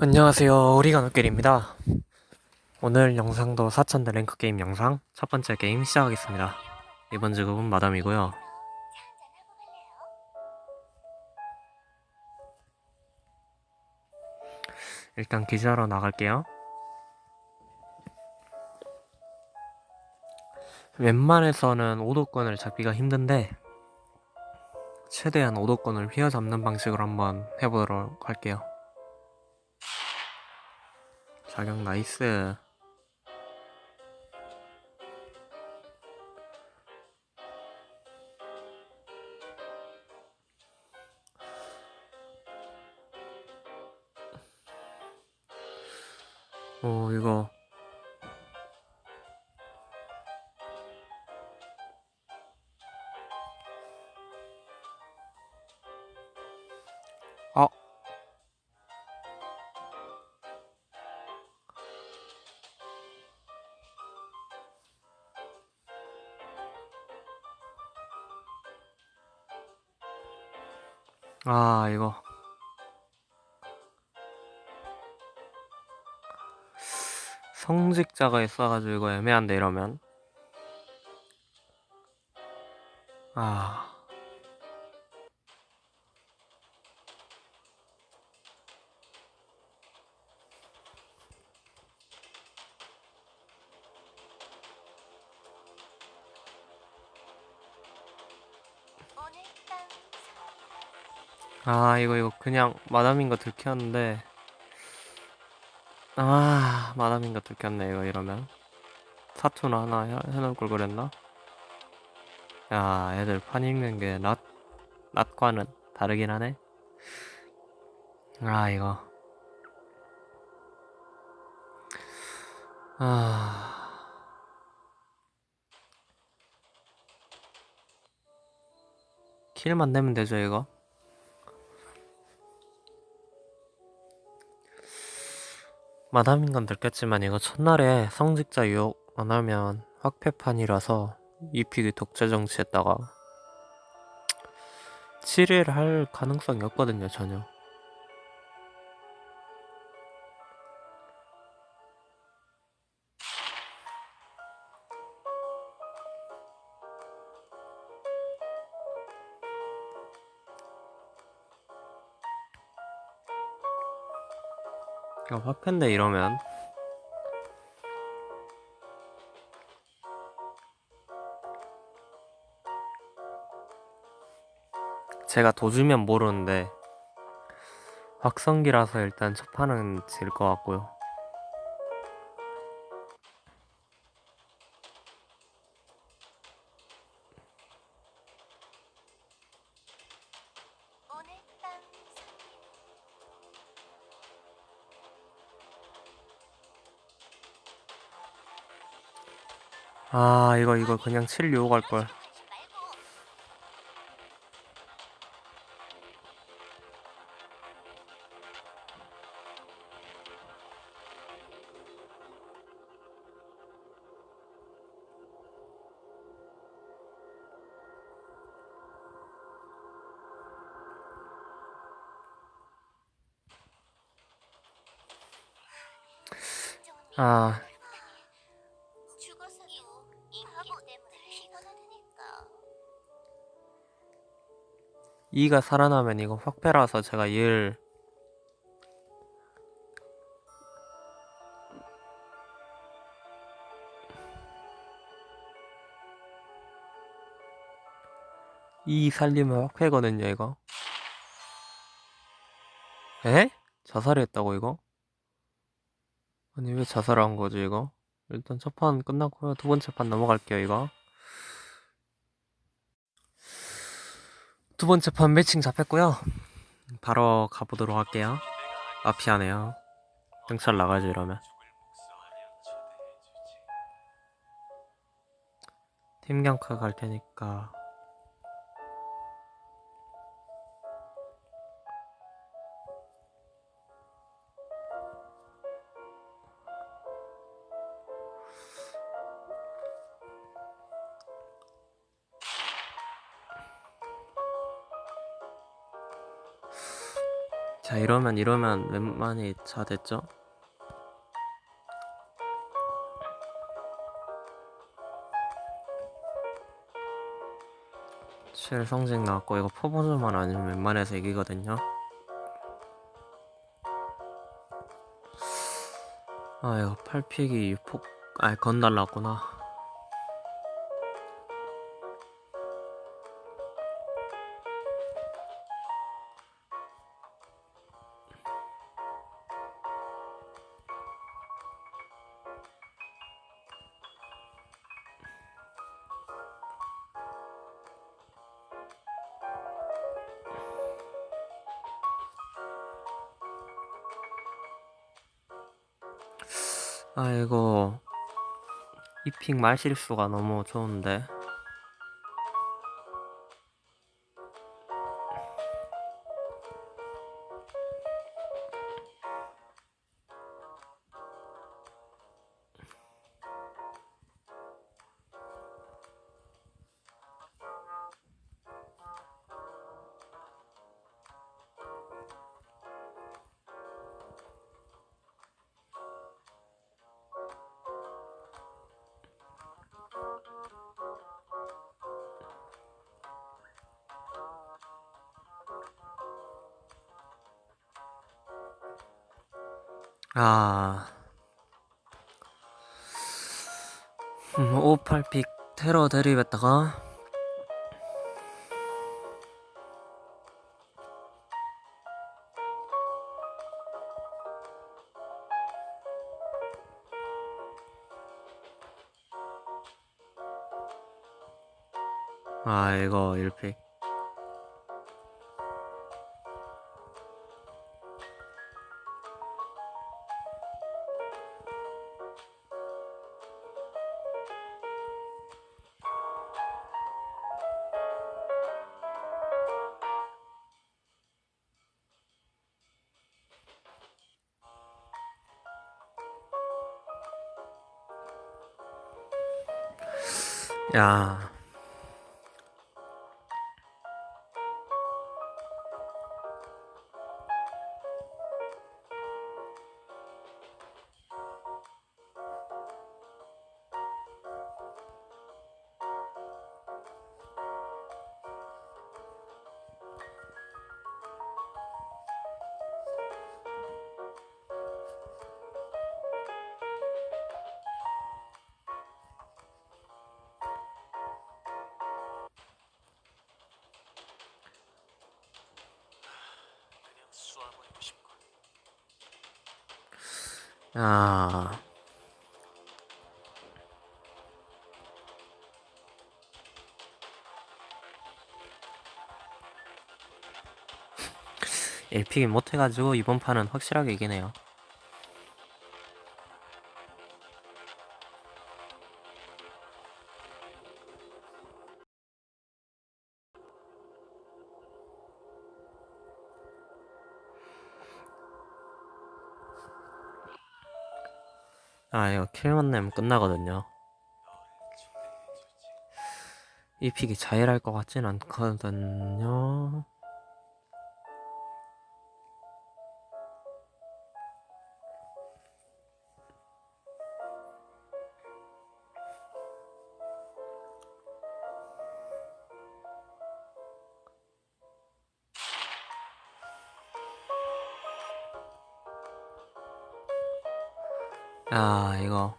안녕하세요. 오리가노길입니다. 오늘 영상도 4천대 랭크 게임 영상 첫 번째 게임 시작하겠습니다. 이번 직업은 마담이고요. 일단 기지하러 나갈게요. 웬만해서는 오도권을 잡기가 힘든데 최대한 오도권을 휘어잡는 방식으로 한번 해보도록 할게요. 자격 나이스. 오, 이거. 아, 이거. 성직자가 있어가지고 이거 애매한데 이러면. 아, 아, 이거, 이거 그냥 마담인 거 들켰는데. 아, 마담인 거 들켰네, 이거 이러면. 사투나 하나 해, 해놓을 걸 그랬나? 야, 애들 판 읽는 게 낫, 낫과는 다르긴 하네. 아, 이거. 아, 킬만 내면 되죠, 이거? 마담인 건 들켰지만 이거 첫날에 성직자 유혹 안 하면 확패판이라서 이픽이 독재 정치했다가 7일 할 가능성이 없거든요, 전혀. 이거 확패인데 이러면 제가 도주면 모르는데 확성기라서 일단 첫 판은 질 것 같고요. 아 이거 이거 그냥 7 유혹 할 걸. 아 이가 살아나면 이거 확패라서 제가 얘를 이 살리면 확패거든요 이거 에? 자살했다고 이거? 아니 왜 자살한 거지 이거? 일단 첫 판 끝났고요 두 번째 판 넘어갈게요 이거 두 번째 판 매칭 잡혔고요. 바로 가보도록 할게요. 마피아네요. 경찰 나가지 이러면. 팀 경카 갈 테니까 자자 이러면 이러면 웬만히 차 됐죠? 칠 성징 나왔고 이거 퍼보즈만 아니면 웬만해서 이기거든요 아 이거 8픽이 6폭 아건 날랐구나 픽 말실수가 너무 좋은데 아. 음, 58픽 테러 대립했다가? 아 이거 1픽 야 야. 일픽이 못해가지고 이번 판은 확실하게 이기네요. 아 이거 킬만 내면 끝나거든요. 이 픽이 자일할 것 같진 않거든요. 아 이거.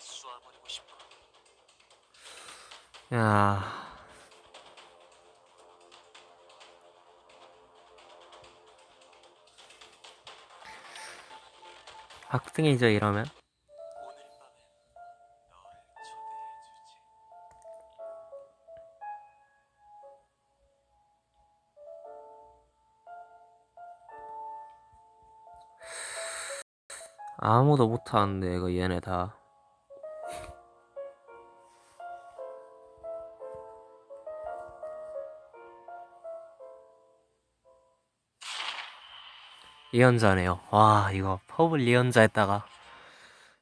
쏘아버리고 싶고 야. 학생이죠 이러면 아무도 못하는데 이거 얘네 다 리언자네요. 와, 이거 퍼블 리언자 했다가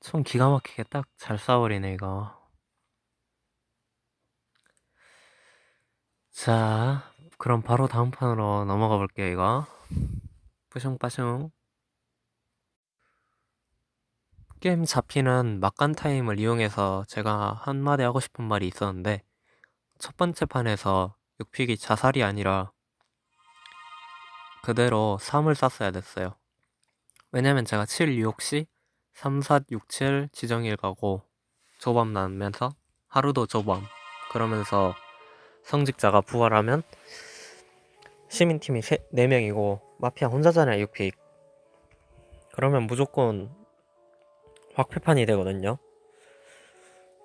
총 기가 막히게 딱잘 쏴버리네, 이거. 자, 그럼 바로 다음 판으로 넘어가 볼게요, 이거. 뿌숑 빠숑. 게임 잡히는 막간 타임을 이용해서 제가 한마디 하고 싶은 말이 있었는데, 첫 번째 판에서 6픽이 자살이 아니라 그대로 3을 쐈어야 됐어요. 왜냐면 제가 7, 6, 시 3, 4, 6, 7 지정일 가고 조밤 나면서 하루도 조밤 그러면서 성직자가 부활하면 시민팀이 4명이고 마피아 혼자잖아요 6픽 그러면 무조건 확패판이 되거든요.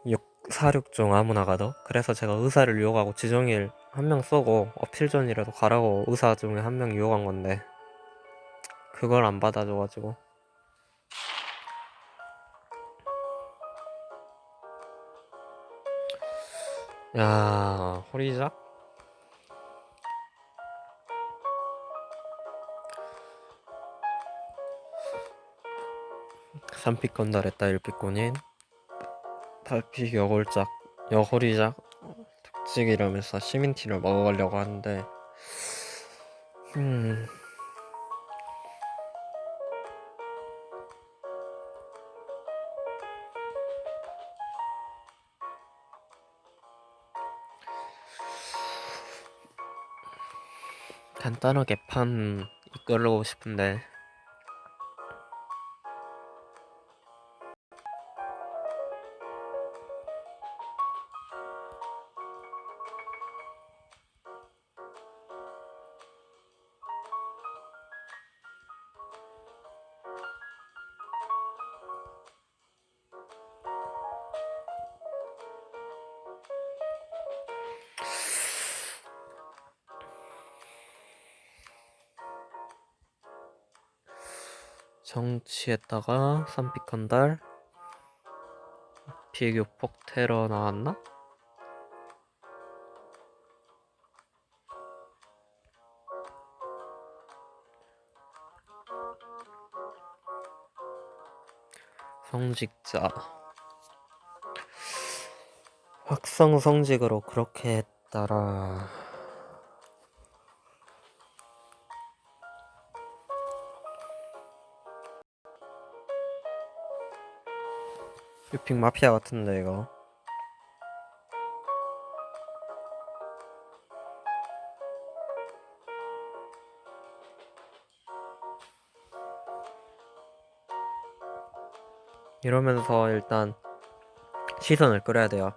6, 4, 6 중 아무나 가도. 그래서 제가 의사를 유혹하고 지정일 한 명 쏘고 어필전이라도 가라고 의사 중에 한 명 유혹한 건데 그걸 안 받아줘가지고. 야 호리작 삼픽 건달했다 일픽권인 팔픽 여골작 여호리작 특직이라면서 시민티를 먹어가려고 하는데 음. 간단하게 판 이끌고 싶은데 정치했다가 건달 비교폭 테러 나왔나? 성직자 확성 성직으로 그렇게 했다라 유핑 마피아 같은데 이거. 이러면서 일단 시선을 끌어야 돼요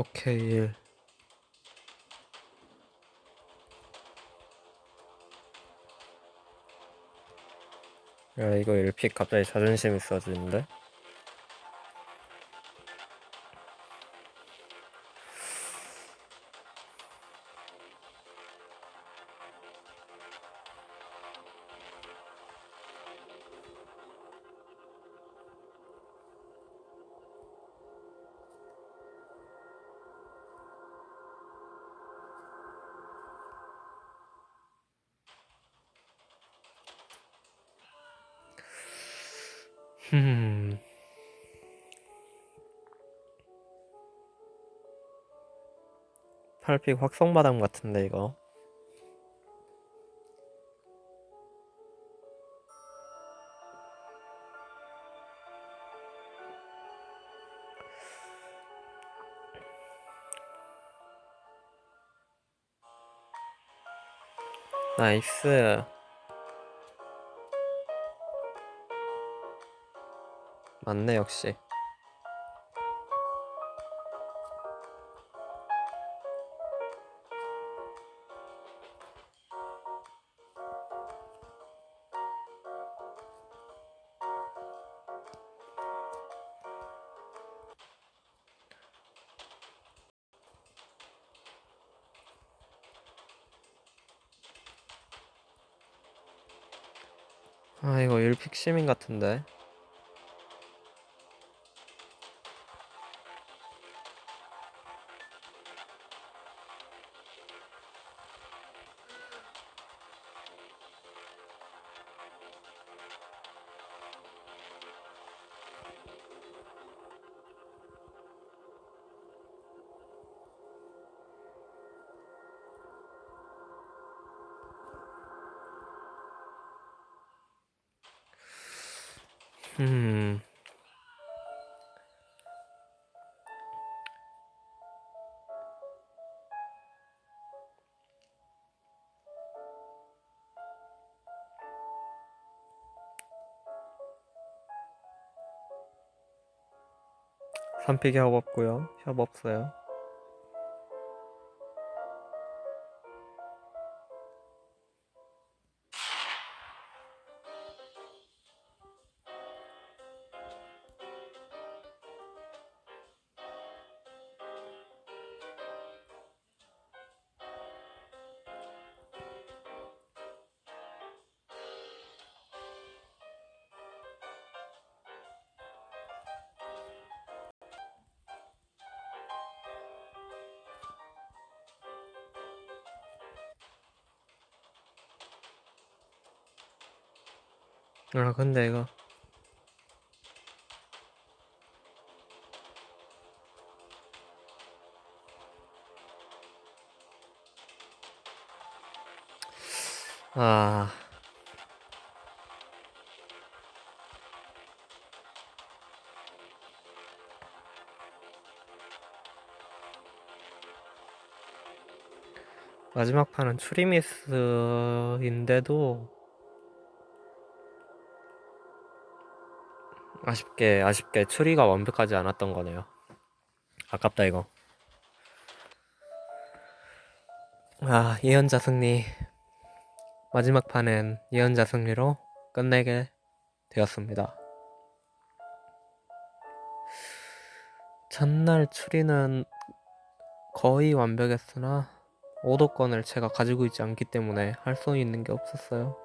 오케이 야 이거 1픽 갑자기 자존심 있어지는데? 음. 팔픽 확성마담 같은데 이거. 나이스. 맞네 역시. 아 이거 1픽 시민 같은데 음. 삼픽이 협 없고요. 협 없어요 아 근데 이거. 아. 마지막 판은 추리미스인데도 아쉽게 아쉽게 추리가 완벽하지 않았던 거네요. 아깝다 이거. 아 예언자 승리. 마지막 판은 예언자 승리로 끝내게 되었습니다. 전날 추리는 거의 완벽했으나 오도권을 제가 가지고 있지 않기 때문에 할 수 있는 게 없었어요.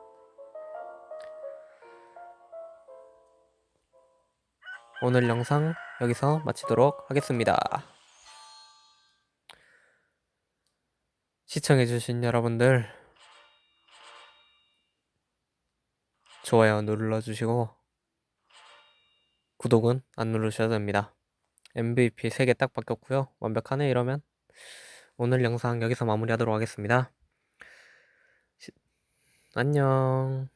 오늘 영상 여기서 마치도록 하겠습니다. 시청해주신 여러분들 좋아요 눌러주시고 구독은 안 누르셔도 됩니다. MVP 3개 딱 바뀌었고요. 완벽하네 이러면 오늘 영상 여기서 마무리하도록 하겠습니다. 시- 안녕